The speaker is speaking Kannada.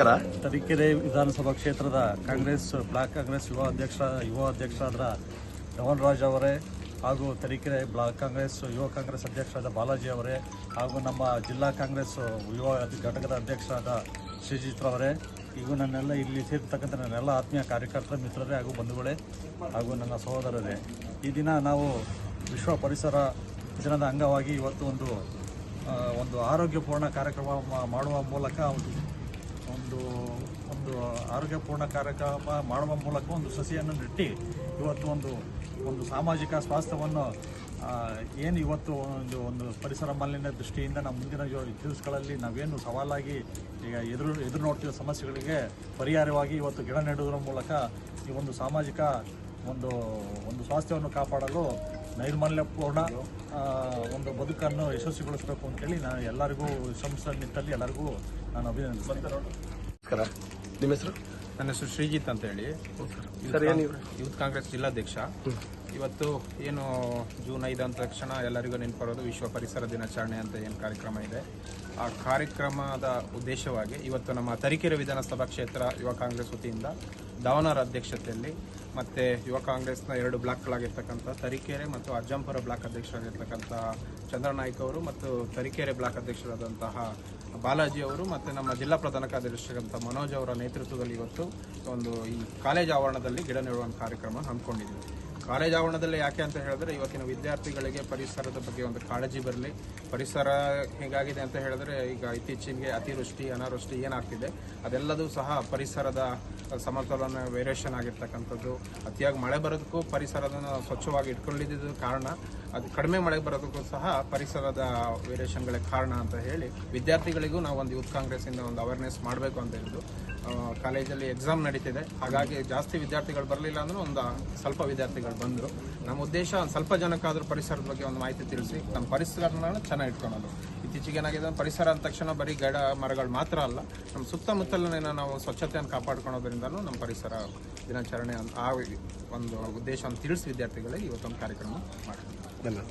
ತರೀಕೆರೆ ವಿಧಾನಸಭಾ ಕ್ಷೇತ್ರದ ಕಾಂಗ್ರೆಸ್, ಬ್ಲಾಕ್ ಕಾಂಗ್ರೆಸ್ ಯುವ ಅಧ್ಯಕ್ಷ, ಯುವ ಅಧ್ಯಕ್ಷರಾದ ಧವನ್ ರಾಜ್ ಅವರೇ ಹಾಗೂ ತರೀಕೆರೆ ಬ್ಲಾಕ್ ಕಾಂಗ್ರೆಸ್ ಯುವ ಕಾಂಗ್ರೆಸ್ ಅಧ್ಯಕ್ಷರಾದ ಬಾಲಾಜಿ ಅವರೇ ಹಾಗೂ ನಮ್ಮ ಜಿಲ್ಲಾ ಕಾಂಗ್ರೆಸ್ ಯುವ ಘಟಕದ ಅಧ್ಯಕ್ಷರಾದ ಶ್ರೀಜಿತ್ ಅವರೇ ಈಗ ನನ್ನೆಲ್ಲ ಇಲ್ಲಿ ಸೇರ್ತಕ್ಕಂಥ ನನ್ನೆಲ್ಲ ಆತ್ಮೀಯ ಕಾರ್ಯಕರ್ತರ ಮಿತ್ರರೇ ಹಾಗೂ ಬಂಧುಗಳೇ ಹಾಗೂ ನನ್ನ ಸಹೋದರರೇ. ಈ ದಿನ ನಾವು ವಿಶ್ವ ಪರಿಸರ ದಿನದ ಅಂಗವಾಗಿ ಇವತ್ತು ಒಂದು ಒಂದು ಆರೋಗ್ಯಪೂರ್ಣ ಕಾರ್ಯಕ್ರಮ ಮಾಡುವ ಮೂಲಕ ಆರೋಗ್ಯಪೂರ್ಣ ಕಾರ್ಯಕ್ರಮ ಮಾಡುವ ಮೂಲಕ ಒಂದು ಸಸಿಯನ್ನು ನೆಟ್ಟಿ ಇವತ್ತು ಒಂದು ಒಂದು ಸಾಮಾಜಿಕ ಸ್ವಾಸ್ಥ್ಯವನ್ನು ಏನು ಇವತ್ತು ಒಂದು ಒಂದು ಪರಿಸರ ಮಾಲಿನ್ಯ ದೃಷ್ಟಿಯಿಂದ ನಮ್ಮ ಮುಂದಿನ ದಿವಸಗಳಲ್ಲಿ ನಾವೇನು ಸವಾಲಾಗಿ ಈಗ ಎದುರು ಎದುರು ನೋಡ್ತಿರೋ ಸಮಸ್ಯೆಗಳಿಗೆ ಪರಿಹಾರವಾಗಿ ಇವತ್ತು ಗಿಡ ನೆಡುವುದರ ಮೂಲಕ ಈ ಒಂದು ಸಾಮಾಜಿಕ ಒಂದು ಒಂದು ಸ್ವಾಸ್ಥ್ಯವನ್ನು ಕಾಪಾಡಲು ನೈರ್ಮಲ್ಯಪೂರ್ಣ ಒಂದು ಬದುಕನ್ನು ಯಶಸ್ವಿಗೊಳಿಸಬೇಕು ಅಂತೇಳಿ ನಾನು ಎಲ್ಲರಿಗೂ ಸಂಸ್ಥೆ ನಿಟ್ಟಲ್ಲಿ ಎಲ್ಲರಿಗೂ ನಾನು ಅಭಿನಂದಿಸ್ತೇನೆ. ನಮಸ್ಕಾರ. ನಿಮ್ಮ ಹೆಸರು? ನನ್ನ ಹೆಸರು ಶ್ರೀಜಿತ್ ಅಂತ ಹೇಳಿ ಸರ್. ಏನು ಯೂತ್ ಕಾಂಗ್ರೆಸ್ ಜಿಲ್ಲಾಧ್ಯಕ್ಷ. ಇವತ್ತು ಏನು ಜೂನ್ ಐದು ಅಂದ ತಕ್ಷಣ ಎಲ್ಲರಿಗೂ ನೆನಪರೋದು ವಿಶ್ವ ಪರಿಸರ ದಿನಾಚರಣೆ ಅಂತ ಏನು ಕಾರ್ಯಕ್ರಮ ಇದೆ. ಆ ಕಾರ್ಯಕ್ರಮದ ಉದ್ದೇಶವಾಗಿ ಇವತ್ತು ನಮ್ಮ ತರೀಕೆರೆ ವಿಧಾನಸಭಾ ಕ್ಷೇತ್ರ ಯುವ ಕಾಂಗ್ರೆಸ್ ವತಿಯಿಂದ ದಾವನರ ಅಧ್ಯಕ್ಷತೆಯಲ್ಲಿ ಮತ್ತು ಯುವ ಕಾಂಗ್ರೆಸ್ನ ಎರಡು ಬ್ಲಾಕ್ಗಳಾಗಿರ್ತಕ್ಕಂಥ ತರೀಕೆರೆ ಮತ್ತು ಅಜ್ಜಂಪುರ ಬ್ಲಾಕ್ ಅಧ್ಯಕ್ಷರಾಗಿರ್ತಕ್ಕಂಥ ಚಂದ್ರನಾಯ್ಕ ಅವರು ಮತ್ತು ತರೀಕೆರೆ ಬ್ಲಾಕ್ ಅಧ್ಯಕ್ಷರಾದಂತಹ ಬಾಲಾಜಿ ಅವರು ಮತ್ತು ನಮ್ಮ ಜಿಲ್ಲಾ ಪ್ರಧಾನ ಕಾರ್ಯದರ್ಶಿಯಾದಂಥ ಮನೋಜ್ ಅವರ ನೇತೃತ್ವದಲ್ಲಿ ಇವತ್ತು ಒಂದು ಈ ಕಾಲೇಜ್ ಆವರಣದಲ್ಲಿ ಗಿಡ ನೆಡುವ ಕಾರ್ಯಕ್ರಮ ಹಮ್ಮಿಕೊಂಡಿದ್ದೀವಿ. ಕಾಲೇಜ್ ಆವರಣದಲ್ಲಿ ಯಾಕೆ ಅಂತ ಹೇಳಿದ್ರೆ ಇವತ್ತಿನ ವಿದ್ಯಾರ್ಥಿಗಳಿಗೆ ಪರಿಸರದ ಬಗ್ಗೆ ಒಂದು ಕಾಳಜಿ ಬರಲಿ. ಪರಿಸರ ಹೇಗಾಗಿದೆ ಅಂತ ಹೇಳಿದ್ರೆ ಈಗ ಇತ್ತೀಚೆಗೆ ಅತಿವೃಷ್ಟಿ, ಅನಾವೃಷ್ಟಿ ಏನಾಗ್ತಿದೆ, ಅದೆಲ್ಲದೂ ಸಹ ಪರಿಸರದ ಸಮತೋಲನ ವೇರಿಯೇಷನ್ ಆಗಿರ್ತಕ್ಕಂಥದ್ದು. ಅತಿಯಾಗಿ ಮಳೆ ಬರೋದಕ್ಕೂ ಪರಿಸರದನ್ನು ಸ್ವಚ್ಛವಾಗಿ ಇಟ್ಕೊಂಡಿದ್ದು ಕಾರಣ. ಅದು ಕಡಿಮೆ ಮಳೆ ಬರೋದಕ್ಕೂ ಸಹ ಪರಿಸರದ ವೇರಿಯೇಷನ್ಗಳೇ ಕಾರಣ ಅಂತ ಹೇಳಿ ವಿದ್ಯಾರ್ಥಿಗಳಿಗೂ ನಾವು ಒಂದು ಯೂತ್ ಕಾಂಗ್ರೆಸ್ಸಿಂದ ಒಂದು ಅವೇರ್ನೆಸ್ ಮಾಡಬೇಕು ಅಂತ ಹೇಳಿದ್ದು. ಕಾಲೇಜಲ್ಲಿ ಎಕ್ಸಾಮ್ ನಡೀತಿದೆ. ಹಾಗಾಗಿ ಜಾಸ್ತಿ ವಿದ್ಯಾರ್ಥಿಗಳು ಬರಲಿಲ್ಲ ಅಂದ್ರೆ ಒಂದು ಸ್ವಲ್ಪ ವಿದ್ಯಾರ್ಥಿಗಳು ಬಂದರು. ನಮ್ಮ ಉದ್ದೇಶ ಒಂದು ಸ್ವಲ್ಪ ಜನಕ್ಕಾದರೂ ಪರಿಸರದ ಬಗ್ಗೆ ಒಂದು ಮಾಹಿತಿ ತಿಳಿಸಿ, ನಮ್ಮ ಪರಿಸರನ ಚೆನ್ನಾಗಿ ಇಟ್ಕೊಳ್ಳೋದು ಇತ್ತೀಚೆಗೆ ಏನಾಗಿದೆ ಪರಿಸರ ಅಂದ ತಕ್ಷಣ ಬರೀ ಗಿಡ ಮರಗಳು ಮಾತ್ರ ಅಲ್ಲ, ನಮ್ಮ ಸುತ್ತಮುತ್ತಲಿನ ನಾವು ಸ್ವಚ್ಛತೆಯನ್ನು ಕಾಪಾಡ್ಕೊಳ್ಳೋದ್ರಿಂದ ನಮ್ಮ ಪರಿಸರ ದಿನಾಚರಣೆ ಅಂತ- ಆ ಒಂದು ಉದ್ದೇಶವನ್ನು ತಿಳಿಸಿ ವಿದ್ಯಾರ್ಥಿಗಳಿಗೆ ಇವತ್ತೊಂದು ಕಾರ್ಯಕ್ರಮ ಮಾಡ್ತೀವಿ.